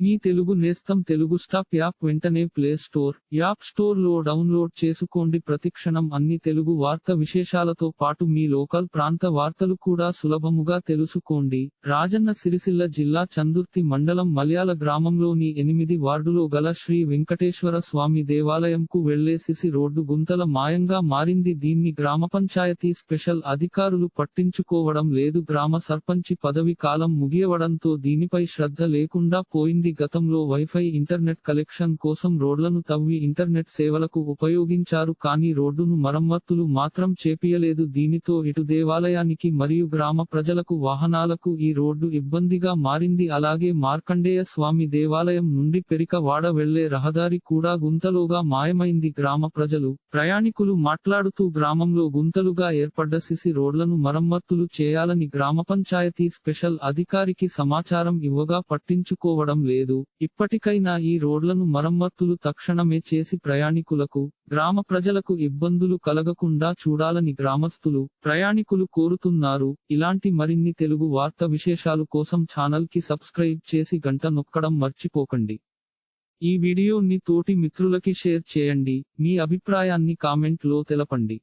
మీ తెలుగు నేస్తం Telugu stop app వెంటనే play store app స్టోర్లో డౌన్లోడ్ చేసుకోండి. ప్రతిక్షణం అన్ని తెలుగు వార్త విశేషాలతో పాటు మీ లోకల్ ప్రాంత వార్తలు కూడా సులభముగా తెలుసుకోండి. రాజన్న సిరిసిల్ల జిల్లా చందుర్తి మండలం మలయాళ గ్రామంలోని ఎనిమిది వార్డులో గల శ్రీ వెంకటేశ్వర స్వామి దేవాలయంకు వెళ్ళే సిసి రోడ్డు గుంతల మాయంగా మారింది. దీన్ని గ్రామ పంచాయతీ స్పెషల్ అధికారులు పట్టించుకోవడం లేదు. గ్రామ సర్పంచి పదవి కాలం ముగియవడంతో దీనిపై శ్రద్ధ లేకుండా పోయింది. గతంలో వైఫై ఇంటర్నెట్ కలెక్షన్ కోసం రోడ్లను తవ్వి ఇంటర్నెట్ సేవలకు ఉపయోగించారు. కానీ రోడ్డును మరమ్మత్తులు మాత్రం చేపియలేదు. దీనితో ఇటు దేవాలయానికి మరియు గ్రామ ప్రజలకు వాహనాలకు ఈ రోడ్డు ఇబ్బందిగా మారింది. అలాగే మార్కండేయ స్వామి దేవాలయం నుండి పెరికవాడ వెళ్ళే రహదారి కూడా గుంతలోగా మాయమైంది. గ్రామ ప్రజలు ప్రయాణికులు మాట్లాడుతూ గ్రామంలో గుంతలుగా ఏర్పడ్డ సిసి రోడ్లను మరమ్మత్తులు చేయాలని గ్రామ పంచాయతీ స్పెషల్ అధికారికి సమాచారం ఇవ్వగా పట్టించుకోవడం లేదు. లేదు. ఇప్పటికైనా ఈ రోడ్లను మరమ్మత్తులు తక్షణమే చేసి ప్రయాణికులకు గ్రామ ప్రజలకు ఇబ్బందులు కలగకుండా చూడాలని గ్రామస్తులు ప్రయాణికులు కోరుతున్నారు. ఇలాంటి మరిన్ని తెలుగు వార్త విశేషాలు కోసం ఛానల్కి సబ్స్క్రైబ్ చేసి గంట నొక్కడం మర్చిపోకండి. ఈ వీడియోని తోటి మిత్రులకి షేర్ చేయండి. మీ అభిప్రాయాన్ని కామెంట్లో తెలపండి.